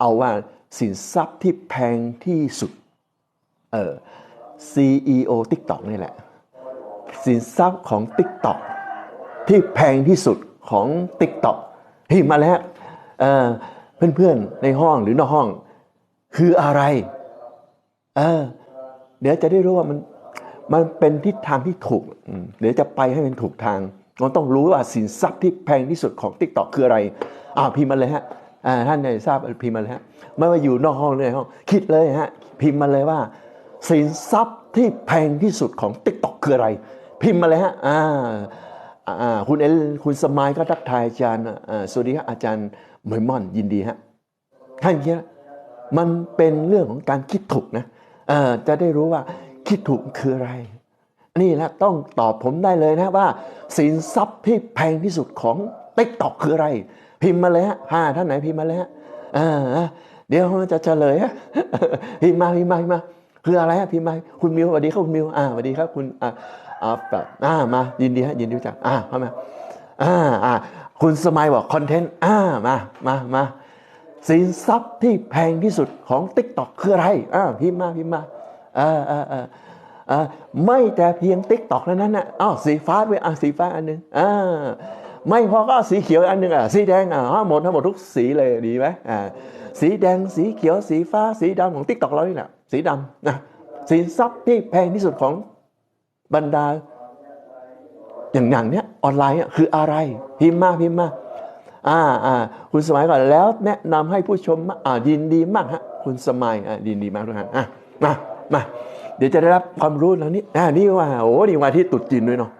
เอาว่าสินทรัพย์ที่แพงที่สุด เออ CEO TikTok นี่แหละ สินทรัพย์ของ TikTok ที่แพงที่สุดของ TikTok เฮ้ยมาแล้วเออเพื่อนๆ ในห้องหรือนอกห้อง คืออะไร เออ เดี๋ยวจะได้รู้ว่ามันมันเป็นทิศทางที่ถูก เดี๋ยวจะไปให้มันถูกทางเราต้องรู้ว่าสินทรัพย์ที่แพงที่สุดของ t ิ k t o k คืออะไร อ่าพิมพ์มาเลยฮะ ท่านในทราบพิมพ์มาเลยฮะไม่ว่าอยู่นอกห้องหรือในห้องคิดเลยฮะพิมพ์มาเลยว่า สินทรัพย์ที่แพงที่สุดของ t ิ k t o k คืออะไร พิมพ์มาเลยฮะอ่าอ่าคุณเอลคุณสมายก็ทักทายอาจารย์อ่าสวัสดีครับอาจารย์เหมยม่อนยินดีฮะท่านเนี้ยมันเป็นเรื่องของการคิดถูกนะเออจะได้รู้ว่าคิดถูกคืออะไร นี่แหละต้องตอบผมได้เลยนะว่า สินทรัพย์ที่แพงที่สุดของติ๊กต็อกคืออะไร พิมพ์มาเลยฮะห้าท่านไหนพิมพ์มาเลยฮะเออเดี๋ยวจะเฉลยฮะพิมพ์มาพิมพ์มาพิมพ์มาคืออะไรฮะพิมพ์มาคุณมิวสวัสดีครับคุณมิวอ่าสวัสดีครับคุณอ่าอ่าแบบอ่ามายินดีฮะยินดีรู้จักอ่าเข้ามาอ่าอ่าคุณสมัยบอกคอนเทนต์อ่ามามามาสินทรัพย์ที่แพงที่สุดของ t ิ k t o k คืออะไรอ่าพิมพ์มาพิมพ์มาอ่าอ่าอ่าอ่าไม่แต่เพียง t ิ k t o k เท่านั้นนะอ้าวสีฟ้าด้วยอ่าสีฟ้าอันหนึ่งอ่า ไม่พอก็สีเขียวอันหนึ่งอะสีแดงอ่าหมดทั้งหมดทุกสีเลยดีไหมอ่าสีแดงสีเขียวสีฟ้าสีดำของ t ิ k t o k เรานี่แหละสีดำนะสินทรัพย์ที่แพงที่สุดของบรรดา อย่างอย่างเนี้ยออนไลน์อะคืออะไร พิมพ์มาพิมพ์มาอ่าอ่าคุณสมัยก่อนแล้วแนะนำให้ผู้ชมอ่ายินดีมากฮะคุณสมัยอ่ายินดีมากทุกท่านอะมามาเดี๋ยวจะได้รับความรู้แล้วนี่อ่านี่ว่าโอ้นี่วันที่ตรุษจีนด้วยเนาะ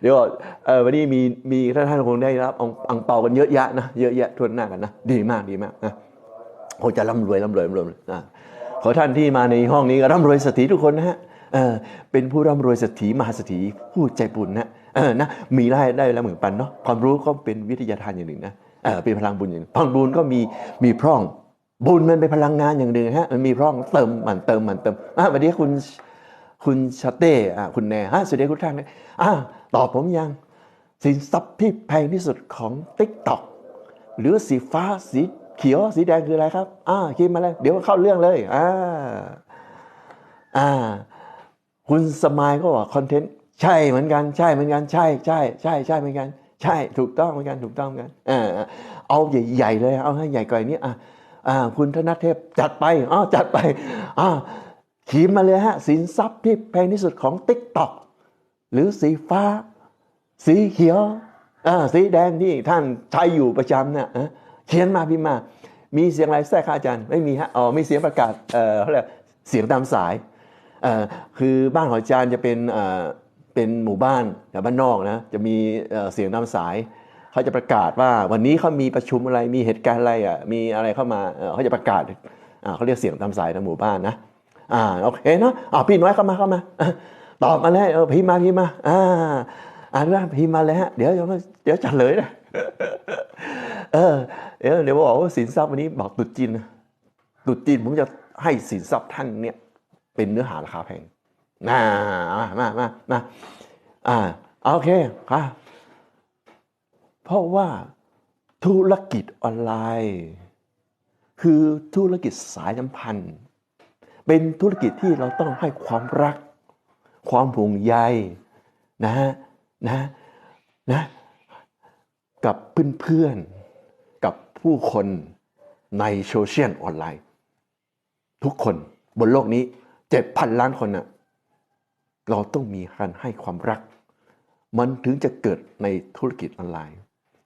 เดี๋ยวเออวันนี้มีมีท่านท่านคงได้รับอังอังเปากันเยอะแยะนะเยอะแยะทั่วหน้ากันนะดีมากดีมากนะคงจะร่ำรวยร่ำรวยร่ำรวยนะขอท่านที่มาในห้องนี้ก็ร่ำรวยเศรษฐีทุกคนนะฮะเออเป็นผู้ร่ำรวยเศรษฐีมหาเศรษฐีผู้ใจบุญนะเออนะมีรายได้แล้วเหมือนปันเนาะความรู้ก็เป็นวิทยาทานอย่างหนึ่งนะเออเป็นพลังบุญอย่างหนึ่งพลังบุญก็มีมีพร่องบุญมันเป็นพลังงานอย่างหนึ่งฮะมันมีพร่องเติมมันเติมมันเติมอะวันนี้คุณ คุณชาเต้คุณแน่ฮะสวัสดีทุกท่านนะอะตอบผมยัง สินทรัพย์ที่แพงที่สุดของ t ิ k t o k หรือสีฟ้าสีเขียวสีแดงคืออะไรครับ อ่าคิดมาเลยเดี๋ยวเข้าเรื่องเลยอ่าอ่าคุณสมายก็บอกคอนเทนต์ใช่เหมือนกันใช่เหมือนกันใช่ใช่ใช่ใช่เหมือนกัน ใช่ถูกต้องเหมือนกันถูกต้องเหมือนกันอ่าเอาใหญ่ๆเลยเอาให้ใหญ่กว่านี้อะอ่าคุณธนเทพจัดไปอ๋อจัดไปอ่า ขีมมาเลยฮะสินทรัพย์ที่แพงที่สุดของ t ิ k t o k หรือสีฟ้า สีเขียวอ่าสีแดงที่ท่านใช้อยู่ประจำเนี่ยเขียนมาพิมพ์มา มีเสียงอะไรแทรกครับอาจารย์ ไม่มีฮะอ๋อมีเสียงประกาศเอ่อเขาเรียกเสียงตามสายเอ่อคือบ้านของอาจารย์จะเป็นเอ่อเป็นหมู่บ้านแถวบ้านนอกนะจะมีเออเสียงตามสายเขาจะประกาศว่าวันนี้เขามีประชุมอะไรมีเหตุการณ์อะไรอะมีอะไรเข้ามาเขาจะประกาศเขาเรียกเสียงตามสายในหมู่บ้านนะ อ่าโอเคเนาะอ่าพี่น้อยเข้ามาเข้ามาตอบมาเลยเออพิมพ์มาพิมพ์มา อ่าอ่านว่าพิมพ์มาเลยฮะเดี๋ยวเดี๋ยวเดี๋ยวจัดเลยนะเออเดี๋ยวเดี๋ยวบอกว่าสินทรัพย์วันนี้บอกตุดจีนนะตรุดจีนผมจะให้สินทรัพย์ท่านเนี่ย เป็นเนื้อหาราคาแพงมามามามามาอ่าโอเคค่ะเพราะว่าธุรกิจออนไลน์ คือธุรกิจสายสัมพันธ์ เป็นธุรกิจที่เราต้องให้ความรัก ความห่วงใยนะฮะนะนะกับเพื่อนๆ กับผู้คนในโซเชียลออนไลน์ ทุกคนบนโลกนี้เจ็ดพันล้านคนน่ะเราต้องมีการให้ความรัก มันถึงจะเกิดในธุรกิจออนไลน์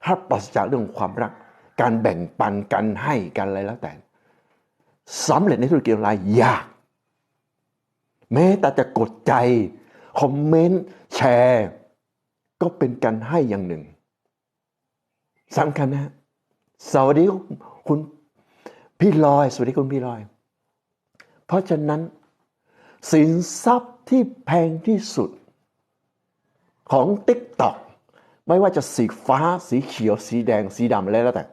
ถ้าปราศจากเรื่องความรัก การแบ่งปันกันให้กันอะไรแล้วแต่สำเร็จในธุรกิจออนไลน์ยาก แม้แต่จะกดใจ คอมเมนต์ แชร์ ก็เป็นการให้อย่างหนึ่งสำคัญนะฮะสวัสดีคุณพี่ลอย สวัสดีคุณพี่ลอย เพราะฉะนั้น สินทรัพย์ที่แพงที่สุด ของ t ิ k t o k ไม่ว่าจะสีฟ้าสีเขียว สีแดงสีดำอะไรแล้วแต่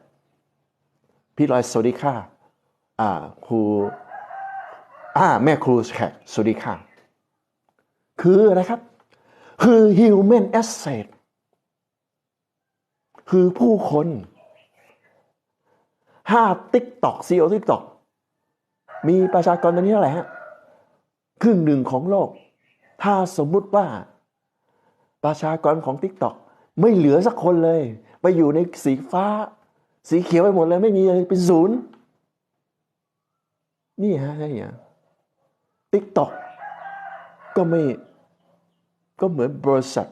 พี่ลอยสวัสดีค่ะอ่าครู อ่าแม่ครูแขกสวัสดีค่ะ คืออะไรครับ คือ human asset คือผู้คนถ้า TikTok CEO TikTok มีประชากรตอนนี้เท่าไหร่ฮะครึ่งหนึ่งของโลก ถ้าสมมุติว่าประชากรของ TikTok ไม่เหลือสักคนเลย ไปอยู่ในสีฟ้า สีเขียวไปหมดเลย ไม่มีเลยเป็นศูนย์นี่ฮะนี่ฮะ TikTok ก็ไม่ก็เหมือนบริษัท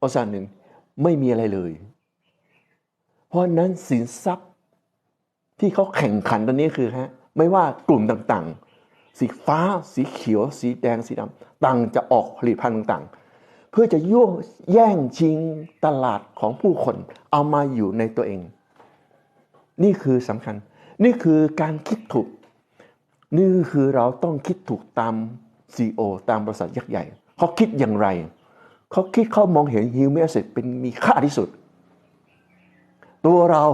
บริษัทหนึ่งไม่มีอะไรเลย เพราะฉะนั้นสินทรัพย์ที่เขาแข่งขันตอนนี้คือฮะไม่ว่ากลุ่มต่างๆ สีฟ้าสีเขียว สีแดงสีดำต่างจะออกผลิตภัณฑ์ต่างๆ เพื่อจะย่วงแย่งชิงตลาดของผู้คนเอามาอยู่ในตัวเอง นี่คือสำคัญ นี่คือการคิดถูก นี่คือเราต้องคิดถูกตาม CEO ตามบริษัทยักษ์ใหญ่ เขาคิดอย่างไร เขาคิดเขามองเห็น human asset เป็นมีค่าที่สุด ตัวเรา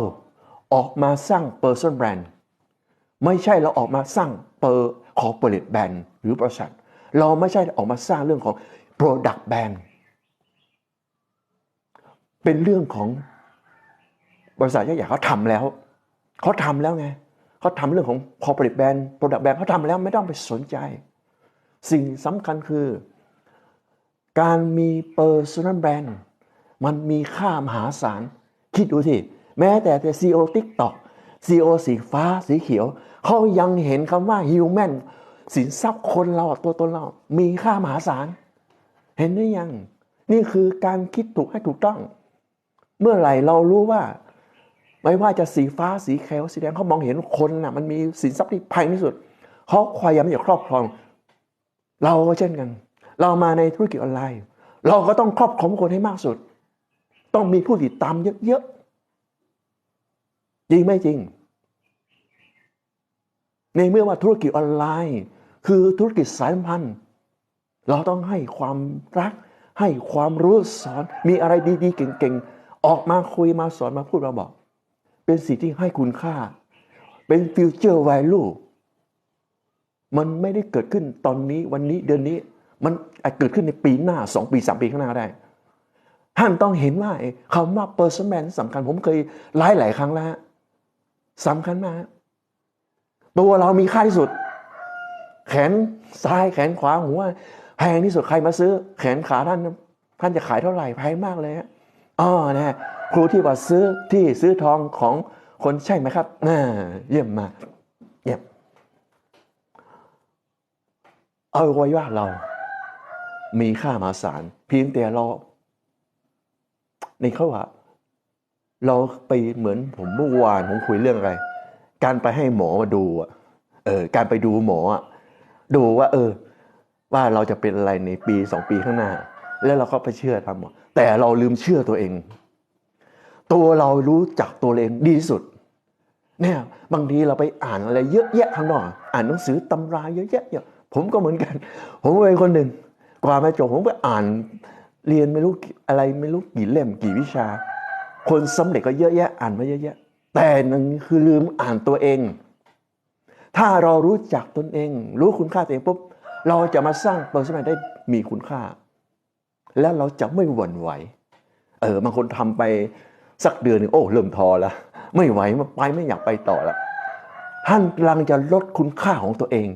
ออกมาสร้าง person brand ไม่ใช่เราออกมาสร้าง per corporate brand หรือบริษัท เราไม่ใช่ออกมาสร้างเรื่องของ product brand เป็นเรื่องของบริษัทยักษ์ใหญ่เขาทำแล้ว เขาทำแล้วไง เขาทำเรื่องของ corporate brand product brand เขาทำแล้วไม่ต้องไปสนใจ สิ่งสำคัญคือ การมี personal brand มันมีค่ามหาศาล คิดดูสิแม้แต่แต่ CEO TikTok CEO สีฟ้าสีเขียว เขายังเห็นคำว่า human สินทรัพย์คนเราตัวตนเรา มีค่ามหาศาล เห็นหรือยัง นี่คือการคิดถูกให้ถูกต้อง เมื่อไหร่เรารู้ว่า ไม่ว่าจะสีฟ้าสีเขียวสีแดงเขามองเห็นคนน่ะมันมีสินทรัพย์ที่แพงที่สุดเขาควายามจะครอบครอง เราก็เช่นกัน เรามาในธุรกิจออนไลน์ เราก็ต้องครอบครองคนให้มากสุด ต้องมีผู้ติดตามเยอะๆจริงไม่จริง ในเมื่อว่าธุรกิจออนไลน์ คือธุรกิจสายสัมพันธ์เราต้องให้ความรัก ให้ความรู้สอนมีอะไรดีๆ เก่งๆ ออกมาคุยมาสอนมาพูดมาบอก เป็นสิ่งที่ให้คุณค่า เป็นฟิวเจอร์ v วลูมันไม่ได้เกิดขึ้นตอนนี้วันนี้เดือนนี้ มันอาจเกิดขึ้นในปีหน้าสองปีสามปีข้างหน้าได้ ท่านต้องเห็นว่าคำว่า person man สำคัญผมเคยไล่หลายครั้งแล้วฮะสำคัญมากตัวเรามีค่าที่สุด แขนซ้ายแขนขวาหัวแพงที่สุดใครมาซื้อ แขนขาท่านท่านจะขายเท่าไหร่แพงมากเลยฮะ อ๋อนะครูที่ว่าซื้อที่ซื้อทองของคนใช่ไหมครับน่าเยี่ยมมากเยี่ยมเอาไว้ว่าเรา มีค่ามหาศาลเพียงแต่เราในเขาว่าเราไปเหมือนผมเมื่อวานผมคุยเรื่องอะไร การไปให้หมอมาดูอะเออการไปดูหมออะดูว่า เออ ว่าเราจะเป็นอะไรในปีสองปีข้างหน้า แล้วเราก็ไปเชื่อทำหมอแต่เราลืมเชื่อตัวเอง ตัวเรารู้จักตัวเองดีที่สุดเนี่ยบางทีเราไปอ่านอะไรเยอะแยะข้างนอกอ่านหนังสือตำราเยอะแยะเยอะผมก็เหมือนกัน ผมเป็นคนหนึ่งกว่ามาจบผมก็อ่านเรียนไม่รู้อะไรไม่รู้กี่เล่มกี่วิชา คนสำเร็จก็เยอะแยะอ่านมาเยอะแยะ แต่หนึ่งคือลืมอ่านตัวเอง ถ้าเรารู้จักตนเอง รู้คุณค่าตัวเองปุ๊บเราจะมาสร้างเปอร์เซ็นต์ได้มีคุณค่า แล้วเราจะไม่หวั่นไหว เออบางคนทำไปสักเดือนหนึ่งโอ้เริ่มทอละไม่ไหวมาไปไม่อยากไปต่อละท่านกำลังจะลดคุณค่าของตัวเอง